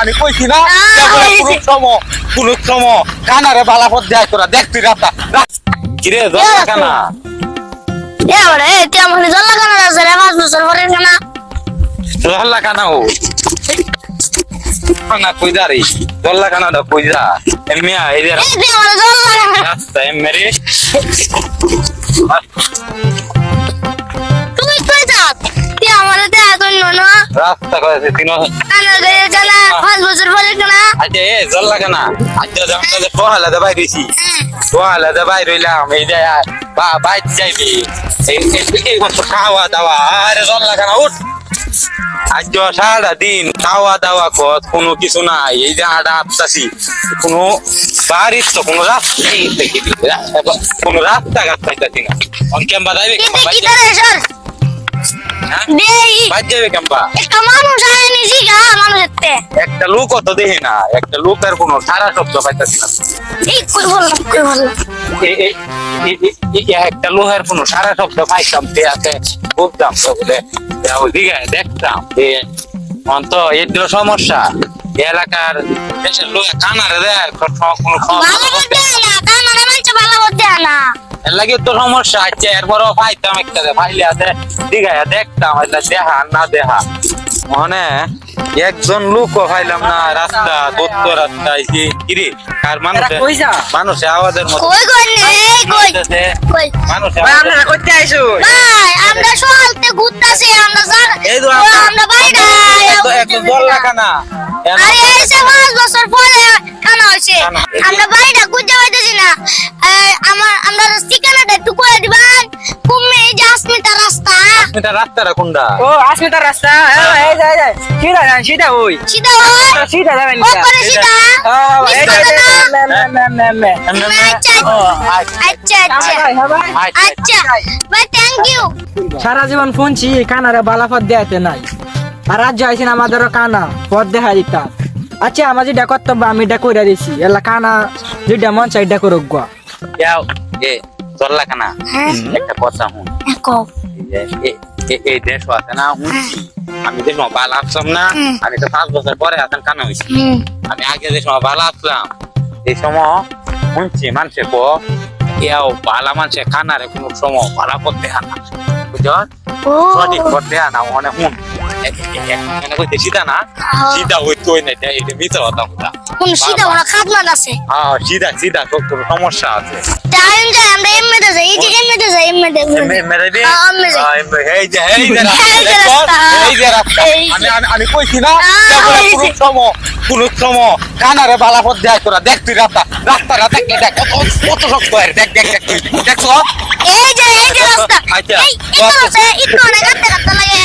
আমি কইছি না পুরুষ সম কানারে বালাপথ দেয় তোরা দেখ তুই রাস্তা কিরে জল কানা এ ওরে এ আমার জল লাগানো আছে রে পাঁচ বছর পরে কেনা জল কানা ও? না কই যা রে? জল কানা দা কই যা? এমিয়া এই যে রাস্তা এমরে তুই আমার দেয়া রাস্তা কইছে তিন কানা গয়ে জানা পাঁচ বছর পরে কেনা। আজকে এ জল কানা আজকে আমরা যে পহালা দে বাইরে রইছি পহালা দে বাইরে রইলাম এই যে বা বাইর যাইবি। এই এই- এই খাওয়া দাওয়া। আরে জল কানা উঠ। আজ সারা দিন খাওয়া দাওয়া কত কোনো কিছু নাই। এই যে আডা আপতাছি কোনো বাড়ির তো কোনো রাস্তাই দেখি কোনো রাস্তা ঘাট পাইতাছি না। অন কেম্বা দেই। বাদ যাবে কেম্বা একটা মানুষ লোক অত না একটা কোনো সারা শব্দ পাইতাছি না। এই কই বললাম কই বললাম এ- এ- এ- এ- এ- এ একটা লোহার কোনো সারা শব্দ পাইতাম আছে দেখতাম অন্ত এগুলো সমস্যা। এলাকার দেশের লোক কানারে দেয় কোনো এর লাগে তো সমস্যা আছে এরপরও পাইতাম একটা দে, পাইলে আছে দিঘায় দেখতাম দেখা না দেখা মানে একজন লোক পাইলাম না রাস্তা দত্ত রাস্তা এই কিরে কার মানুষ? কই? মানুষে আওয়াজের মতো। কই কই নে এই কই? কই? মানুষে করতে আইসো। ভাই আমরা সকালতে ঘুরতাছি আমরা স্যার এই তো আমরা বাইরে একদম জল লাগা না আরে এই যে পাঁচ বছর পরে কানা কানা। আমরা বাড়িটা খুঁজে পাইতেছি না। আমার আমরা ঠিকানাটা একটু করে দিবেন এটা রাস্তাটা কোনটা? ও আসমিতার রাস্তা। হ্যাঁ এই যায় যায় সিধা যান সিধা ওই সিধা হয় সিধা যাবেন ওপরে সিধা। ও এই নিচে যে না। মে মে মে মে আচ্ছা আচ্ছা, আচ্ছা ভাই ভাই ভাই থ্যাংক ইউ সারা জীবন শুনছি কানারে বালাফত দেয়াতে নাই। আর রাজ্য আইসেন আমাদেরও কানা পথ দেখা দিতা। আচ্ছা আমার যেটা কর্তব্য আমি এটা করে দিছি। এলা কানা যেটা মন চাই এটা করুক গা। যাও, এ লাগা হ্যাঁ। একটা কথা এই এ- এই দেশ আছে না শুনছি আমি যে সময় বালা আসলাম না হুম। আমি তো পাঁচ বছর পরে আসলাম কানা হয়েছি আমি আগে যে সময় বালা আসলাম। এই সময় শুনছি মানুষে কো ইয়াও বালা মানুষে খানারে কোনো সময় বালা করতে হানা বুঝছ? সঠিক করতে হানা। কইতে সিধা না হ্যাঁ। সিধা হইতো না এটা এটা মিথ্যা কথা কথা কোন সিধা ওরা খাদমান আছে। হ্যাঁ সিধা সিধা কোনো সমস্যা আছে। আমরা এমনিতে যাই এই যে এমনিতে যাই এমনিতে এমে- মেরে দে। আমি যাই। এমে- এই যে এই যে রাস্তা, এই যে দেখো, রাস্তা। রাস্তা। আমি- আমি- কইছি না সম, সম, কানারে তোরা দেখ তুই রাস্তা কত- কত শক্ত দেখ দেখ দেখ তুই। দেখছ? এই যে এই যে রাস্তা। আচ্ছা। এই এই তো আছে একটু অনেক কাটতে কাটতে লাগে।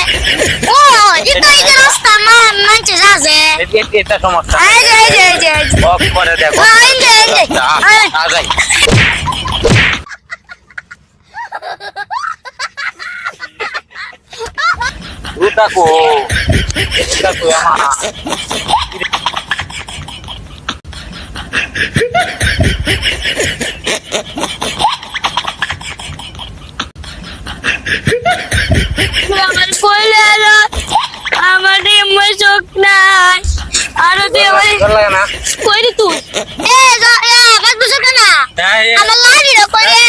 ও এটা এই যে রাস্তা মা মানছে যাচ্ছে এ- এ- এটা সমস্যা। এই যে এই যে এই যে অফ করে দেখো। এই যে, এই যে। যাই। উঠাকো উঠাকো আমার আমার কইলে আলো আমার এমন চোখ নাই আর তুই আমার জল লাগে না কইলি তুই এ যা এ বাদ বুঝছ না হ্যাঁ, এ- আমার লাগি রে কইলে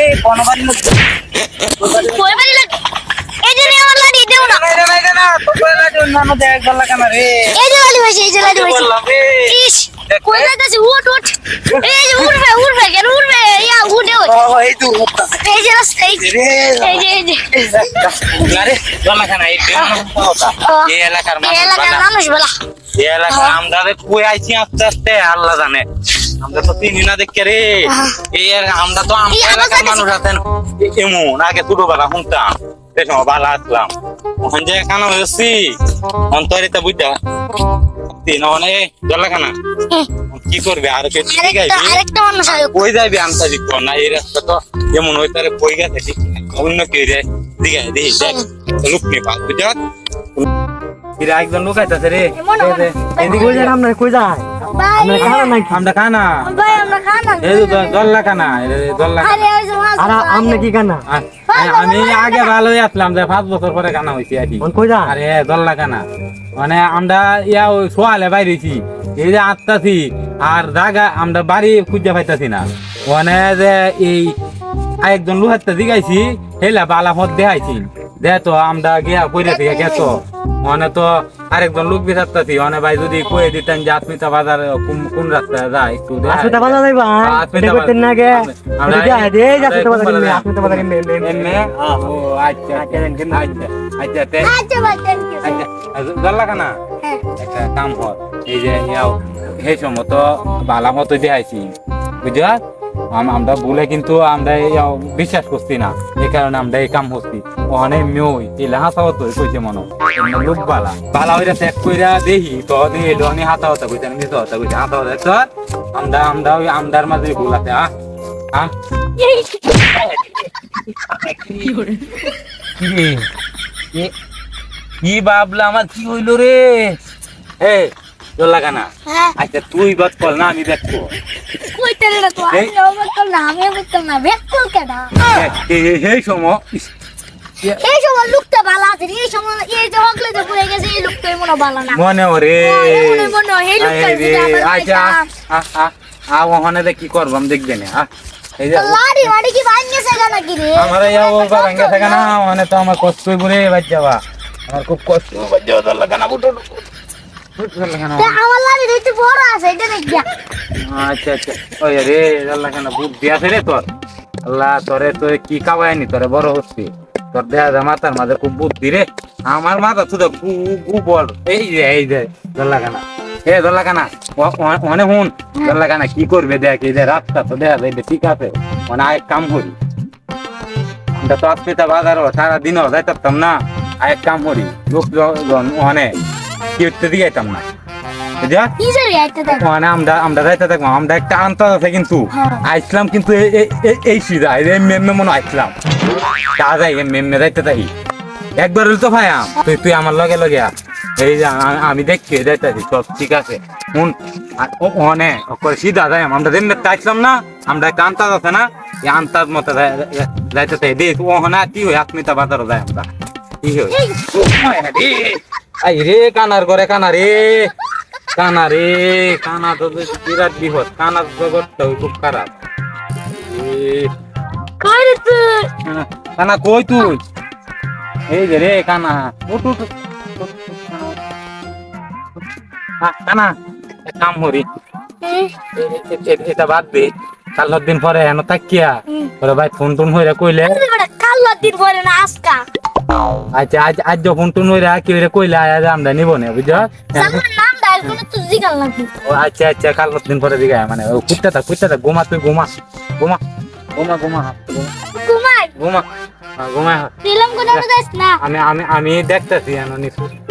এই কোনো বাড়ি না কই বাড়ি লাগে এই যে রে আমার লাগি দেও না নাই রে, নাই রে না, তো করে না, জন্য আমাদের এক গলা কেন রে? এই যে লাগি হইছে এই যে লাগি হইছে ইস কই যাইতাছি উঠ উঠ। এই যে উঠবে উঠবে কেন? উঠবে ইয়া উঠে ওই এই তো এই যে রাস্তা এই যে এই যে এই যে। না গলা কেন, এই যে আমার কথা। এই এলাকার এই এলাকার বালা। মানুষ বলা। এই এলাকার আমরা কই আইছি আস্তে আস্তে আল্লাহ জানে। আমরা তো চিনি না দেখে রে। এই আমরা তো আমরা মানুষ আছেন। এমন আগে ছোটবেলা শুনতাম। সে সময় ভালো আসলাম। ওখান যে কানা হয়েছি। অন্তরিতা বুঝতে তিন কি করবে? আর কে ঠিক আছে কই না এই রাস্তা তো যেমন ওই তারে কই গেছে? ঠিক। অন্য কেউ রে দিকে দেখি। দেখ লুক নি পা বুঝছ এরা একজন লোক আইতাছে রে। এদিকে কই যান আপনার কই যায়? আমরা খানা নাকি আমরা কানা ভাই আমরা খানা এই তো দল্লা কানা দল্লা আরে ওই যে মাছ আর আমরা কি কানা আমি আগে ভালোই আসলাম যে পাঁচ বছর পরে কানা হয়েছি আর কি। আরে দল্লা কানা মানে আমরা ইয়া ওই সোয়ালে বাইরেছি। এই যে আটতাছি আর জায়গা আমরা বাড়ি খুঁজে পাইতাছি না। মানে যে এই একজন লোহারটা জিগাইছি হেলা বালা পথ দেখাইছি। দে তো আমরা গিয়া কইরে থেকে গেছো। মানে তো আরেকজন লোক বিচারতাছি মানে ভাই যদি কয়ে দিতেন যে আত্মিতা বাজার কোন কোন রাস্তায় যায় একটু দেখাই। আসতে বাজা যাই ভাই আত্মিতা করতেন না গে আমরা এটা যা দে যা আসতে বাজা আমরা- নিয়ে আসতে বাজা ও আচ্ছা আচ্ছা আচ্ছা আচ্ছা তে আচ্ছা ভাই থ্যাংক ইউ আচ্ছা দল্লা কানা হ্যাঁ। একটা কাম হর এই যে ইয়াও সেই সময় বালা মতো দেখাইছি। বুঝা আমরা বলে কিন্তু আমরা বিশ্বাস করছি না। এই কারণে আমরা এই কাম করছি। ওখানে মেয়ে এলে হাতা হতো কইছে মনে। লোক বালা। বালা হইরা চেক কইরা দেখি তো এলো আমি হাতা হতা কইছে, আমি হতা কইছে, হাতা হতা তো আমরা আমরা ওই আমদার মাঝে ভুল আছে আ আ কি ভাবলা, আমার কি হইল রে? এ লাগা না? হ্যাঁ। আচ্ছা তুই বাদ কর না আমি এই- না আমি বলতাম না? বেকুল কেডা এই সময় এই সময় লোকটা ভালো আছে এই সময় এই যে হকলে যে পড়ে গেছে এই লোকটাই মনে ভালো না। মনে ওরে মনে মনে এই লোকটা আয় রে, যদি আবার আচ্ছা আ আ আ ওখানে দেখ কি করবাম দেখবে না আ, লাড়ি কি কি রে? আমার ইয়া ও থাকে না মানে তো আমার কষ্ট করে বাজ যাওয়া। আমার খুব কষ্ট বাজ যাওয়া লাগা না আমার লাড়ি একটু বড় আছে এটা দেখ আচ্ছা আচ্ছা। ওই রে আল্লাহ কেন বুদ্ধি আছে রে তোর? আল্লাহ তোরে তো কি কাবায়নি তোরে বড় হচ্ছি। তোর দেহা যা মাথার মাঝে খুব বুদ্ধি রে। আমার মাথা এই যে এই যে দল্লা কানা এ দল্লা কানা অনেক হুন। দল্লা কানা কি করবে দেখ এই যে রাস্তা তো দেখা যায় ঠিক আছে। মানে আরেক কাম করি। তো আসপিতা বাজারও সারা দিনও যাইতাম না। আয় কাম করি। লোকজন অনেক যাইতাম না বুঝা নিজের আইতে দেখ মানে আমরা আমরা যাইতে থাকব আমরা একটা আন্তর আছে কিন্তু হ্যাঁ। আইসলাম কিন্তু এই- এই- এই- এই সিধা এই মেমে মনে আইসলাম তা যাই মেমে যাইতে থাকি একবার তো ভাই তুই তুই আমার লগে লগে এই যে আমি দেখছি যাইতেছি সব ঠিক আছে শুন ওখানে ওপরে সিধা যাই আমরা যেমনি আইসলাম না আমরা একটা আন্তাজ আছে না এই আন্তাজ মতো যাই- যাই- যাইতে থাকি দেখ ওখানে কি হয় আত্মিতা বাজারও যায় আমরা কি হয় আই রে কানার ঘরে কানা রে। কানা রে কানা তো বিরাট বিপদ কানা জগৎটা খুব খারাপ। কানা- কই তুই? এই যে রে কানা। উঠ কানা। কাম করি। এটা বাদ দে কাল দিন পরে হেন তাকিয়া ওরে ভাই ফোন টোন হইরা কইলে আরে বেটা কাল দিন পরে না আজকা। আচ্ছা আজ আজ যখন তো নইরা কি হইরা কইলে আজ আমরা নিব না বুঝছ? নাম ডায়াল করে তুই জিগাল লাগবে ও আচ্ছা আচ্ছা কাল দিন পরে দিকে মানে ও কুত্তা থাক কুত্তা থাক ঘুমা তুই ঘুমা ঘুমা ঘুমা ঘুমা গোমা ঘুমা। গোমা ঘুমা দিলাম কোনো না। আমি আমি আমি দেখতেছি আমি সুস্থ